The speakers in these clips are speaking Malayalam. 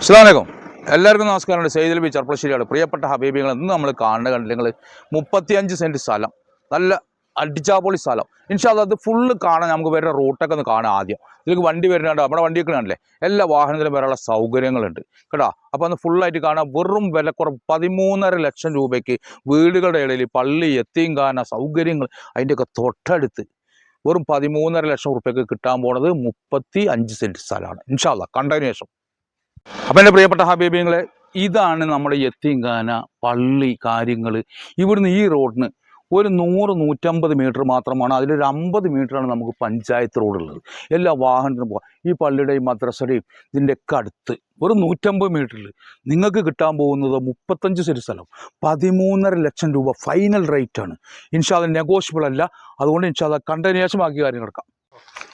അസ്സാമലൈക്കും എല്ലാവർക്കും നമസ്കാരമുണ്ട്. സെയ്തൽ ബി ചെർപ്പളശ്ശേരിയാണ്. പ്രിയപ്പെട്ട ഹബീബികൾ ഇന്ന് നമ്മൾ കാണുന്ന കണ്ടില്ലെങ്കിൽ മുപ്പത്തിയഞ്ച് സെന്റ് സ്ഥലം. നല്ല അടിച്ചാപ്പൊളി സ്ഥലം. ഇൻഷാല്ല അത് ഫുള്ള് കാണാൻ നമുക്ക് വരുന്ന റൂട്ടൊക്കെ ഒന്ന് കാണാം ആദ്യം. ഇതിലേക്ക് വണ്ടി വരുന്നുണ്ട്. നമ്മുടെ വണ്ടിയൊക്കെ ആണല്ലേ എല്ലാ വാഹനത്തിലും വരാനുള്ള സൗകര്യങ്ങളുണ്ട്. കേട്ടോ? അപ്പോൾ ഒന്ന് ഫുള്ളായിട്ട് കാണാം. വെറും വിലക്കുറവ് പതിമൂന്നര ലക്ഷം രൂപയ്ക്ക് വീടുകളുടെ ഇടയിൽ പള്ളി എത്തിയും കാണാൻ സൗകര്യങ്ങൾ അതിന്റെയൊക്കെ തൊട്ടടുത്ത് വെറും പതിമൂന്നര ലക്ഷം റുപ്യക്ക് കിട്ടാൻ പോണത് മുപ്പത്തി അഞ്ച് സെന്റ് സ്ഥലമാണ്. ഇൻഷാല്ല കണ്ടതിന് ശേഷം. അപ്പം എന്റെ പ്രിയപ്പെട്ട ഹബീബിങ്ങളെ ഇതാണ് നമ്മുടെ യത്തീങ്കാന പള്ളി കാര്യങ്ങൾ ഇവിടുന്ന് ഈ റോഡിന് ഒരു നൂറ് നൂറ്റമ്പത് മീറ്റർ മാത്രമാണ്. അതിലൊരു അമ്പത് മീറ്ററാണ് നമുക്ക് പഞ്ചായത്ത് റോഡുള്ളത്. എല്ലാ വാഹനത്തിനും പോകാം ഈ പള്ളിയുടെയും മദ്രസയുടെയും ഇതിന്റെയൊക്കെ അടുത്ത് ഒരു നൂറ്റമ്പത് മീറ്ററിൽ നിങ്ങൾക്ക് കിട്ടാൻ പോകുന്നത് മുപ്പത്തഞ്ച് സെന്റ് സ്ഥലം. പതിമൂന്നര ലക്ഷം രൂപ ഫൈനൽ റേറ്റ് ആണ്. ഇൻഷാല്ല നെഗോഷ്യബിൾ അല്ല. അതുകൊണ്ട് ഇൻഷാദ് കണ്ടതിന് ശേഷം ബാക്കി കാര്യം കിടക്കാം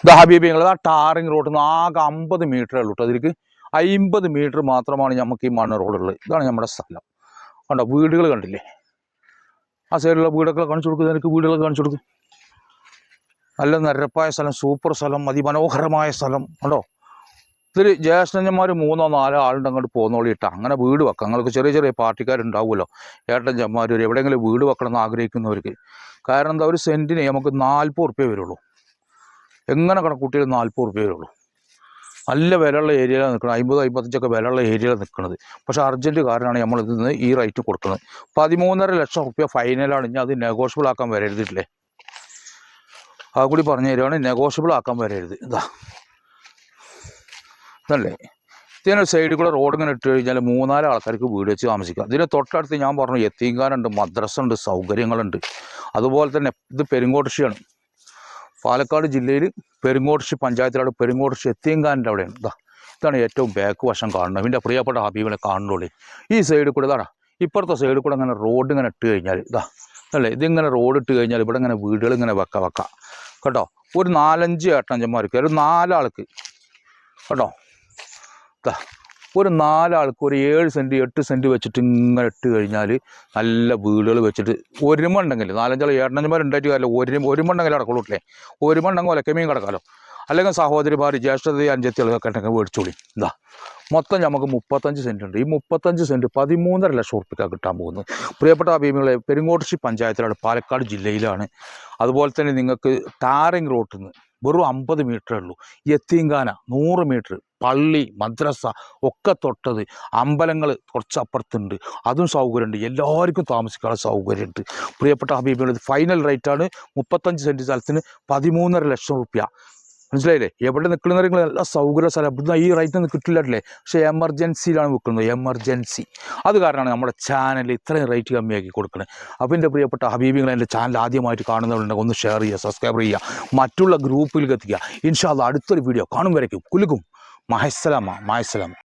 ദാ ഹബീബിങ്ങൾ ആ ടാറിങ് റോഡിൽ നിന്ന് ആകെ അമ്പത് മീറ്ററേ ഉള്ളൂ കേട്ടോ അതിലേക്ക്. അമ്പത് മീറ്റർ മാത്രമാണ് നമുക്ക് ഈ മണ്ണ് റോഡുള്ളത്. ഇതാണ് നമ്മുടെ സ്ഥലം. കണ്ടോ വീടുകൾ കണ്ടില്ലേ? ആ സൈഡിലുള്ള വീടൊക്കെ കാണിച്ചു കൊടുക്കും എനിക്ക് വീടുകളൊക്കെ കാണിച്ചു കൊടുക്കും. നല്ല നിരപ്പായ സ്ഥലം സൂപ്പർ സ്ഥലം അതിമനോഹരമായ സ്ഥലം. കണ്ടോ? ഇതിൽ ജ്യേഷ്ഠന്മാർ മൂന്നോ നാലോ ആളുണ്ട് അങ്ങോട്ട് പോകുന്നോളിയിട്ട് അങ്ങനെ വീട് വെക്കാം. നിങ്ങൾക്ക് ചെറിയ ചെറിയ പാർട്ടിക്കാരുണ്ടാവുമല്ലോ. ഏട്ടൻ ചമ്മാർ എവിടെയെങ്കിലും വീട് വെക്കണം എന്ന് ആഗ്രഹിക്കുന്നവർക്ക്. കാരണം എന്താ ഒരു സെന്റിന് നമുക്ക് നാൽപ്പത് ഉറുപ്പ്യ വരുള്ളൂ. എങ്ങനെ കണക്കൂട്ടിയാലും നാൽപ്പത് ഉറുപ്പ്യ വരുള്ളൂ. നല്ല വിലയുള്ള ഏരിയയിലാണ് നിൽക്കുന്നത്. അമ്പത് അമ്പത്തഞ്ചൊക്കെ വിലയുള്ള ഏരിയയിലാണ് നിൽക്കുന്നത്. പക്ഷേ അർജന്റ് കാരണമാണ് നമ്മൾ നിന്ന് ഈ റേറ്റ് കൊടുക്കുന്നത്. പതിമൂന്നര ലക്ഷം റുപ്യ ഫൈനലാണ് ഇനി അത് നെഗോഷ്യബിൾ ആക്കാൻ വരരുതില്ലേ? ആ കൂടി പറഞ്ഞു തരുവാണ്. നെഗോഷ്യബിൾ ആക്കാൻ വരരുത്. ഇതാ. ഇതല്ലേ? ഇതിനൊരു സൈഡിൽ കൂടെ റോഡ് ഇങ്ങനെ ഇട്ട് കഴിഞ്ഞാൽ മൂന്നാൽ ആൾക്കാർക്ക് വീട് വെച്ച് താമസിക്കാം. ഇതിന് തൊട്ടടുത്ത് ഞാൻ പറഞ്ഞു എത്തിങ്കാനുണ്ട് മദ്രസ ഉണ്ട് സൗകര്യങ്ങളുണ്ട്. അതുപോലെ തന്നെ ഇത് പെരുങ്കോട്ടുഷിയാണ് പാലക്കാട് ജില്ലയിൽ പെരുങ്ങോട്ടുശി പഞ്ചായത്തിലാണ് പെരുങ്ങോട്ടുശി എത്തിയങ്കാന്റെ അവിടെയാണ്. ഇതാ ഇതാണ് ഏറ്റവും ബാക്ക് വശം കാണുന്നത്. ഇതിന്റെ പ്രിയപ്പെട്ട ഹബീബിനെ കാണുന്നുള്ളൂ. ഈ സൈഡിൽ കൂടെ ഇതാണ്. ഇപ്പുറത്തെ സൈഡിൽ കൂടെ ഇങ്ങനെ റോഡ് ഇങ്ങനെ ഇട്ട് കഴിഞ്ഞാൽ ഇതാ അല്ലേ? ഇതിങ്ങനെ റോഡ് ഇട്ട് കഴിഞ്ഞാൽ ഇവിടെ ഇങ്ങനെ വീടുകൾ ഇങ്ങനെ വെക്ക വെക്ക. കേട്ടോ? ഒരു നാലഞ്ച് ഏട്ടഞ്ചന്മാർക്ക് ഒരു നാലാൾക്ക്. കേട്ടോ? ഇതാ ഒരു നാലാൾക്ക് ഒരു ഏഴ് സെന്റ് എട്ട് സെന്റ് വെച്ചിട്ട് ഇങ്ങനെ ഇട്ട് കഴിഞ്ഞാൽ നല്ല വീടുകൾ വെച്ചിട്ട് ഒരുമ ഉണ്ടെങ്കിൽ നാലഞ്ചാൾ ഏട്ടനന്മാരുണ്ടായിട്ട് കാര്യമില്ല. ഒരു ഒരുമ ഉണ്ടെങ്കിൽ ഒരു ഒരുമ ഉണ്ടെങ്കിൽ ഒലക്കമീൻ കിടക്കാമല്ലോ അല്ലെങ്കിൽ സഹോദരിമാർ ജ്യേഷ്ഠത അഞ്ചത്തികളൊക്കെ ഉണ്ടെങ്കിൽ മേടിച്ചോളി. ഇതാ മൊത്തം നമുക്ക് മുപ്പത്തഞ്ച് സെന്റ് ഉണ്ട്. ഈ മുപ്പത്തഞ്ച് സെന്റ് പതിമൂന്നര ലക്ഷം ഉറപ്പിക്കാൻ കിട്ടാൻ പോകുന്നത്. പ്രിയപ്പെട്ട അഭിമുഖങ്ങളെ പെരുങ്ങോട്ടുശി പഞ്ചായത്തിലാണ് പാലക്കാട് ജില്ലയിലാണ്. അതുപോലെ തന്നെ നിങ്ങൾക്ക് ടാറിങ് റോട്ടിൽ നിന്ന് വെറും അമ്പത് മീറ്ററേ ഉള്ളൂ. എത്തിങ്കാന നൂറ് മീറ്റർ പള്ളി മദ്രസ ഒക്കെ തൊട്ടത് അമ്പലങ്ങൾ കുറച്ച് അപ്പുറത്തുണ്ട് അതും സൗകര്യമുണ്ട്. എല്ലാവർക്കും താമസിക്കാനുള്ള സൗകര്യമുണ്ട്. പ്രിയപ്പെട്ട ഹബീബിനുള്ളത് ഫൈനൽ റേറ്റാണ് മുപ്പത്തഞ്ച് സെന്റ് സ്ഥലത്തിന് പതിമൂന്നര ലക്ഷം റുപ്യ. മനസ്സിലായില്ലേ? എവിടെ നിൽക്കുന്ന നല്ല സൗകര്യ സ്ഥലം. ഇവിടുന്ന് ഈ റേറ്റ് ഒന്നും കിട്ടില്ലാട്ടില്ലേ പക്ഷേ എമർജൻസിയിലാണ് വിൽക്കുന്നത് എമർജൻസി അത് കാരണമാണ് നമ്മുടെ ചാനൽ ഇത്രയും റേറ്റ് കമ്മിയാക്കി കൊടുക്കുന്നത്. അപ്പോൾ എന്റെ പ്രിയപ്പെട്ട ഹബീബികൾ എന്റെ ചാനൽ ആദ്യമായിട്ട് കാണുന്നവരുണ്ടെങ്കിൽ ഒന്ന് ഷെയർ ചെയ്യുക സബ്സ്ക്രൈബ് ചെയ്യുക. മറ്റുള്ള ഗ്രൂപ്പിലേക്ക് എത്തിക്കുക. ഇൻഷാല്ല അടുത്തൊരു വീഡിയോ കാണും വരയ്ക്കും. കുലുക്കും. മഹസ്സലാമ മഹസ്സലാമ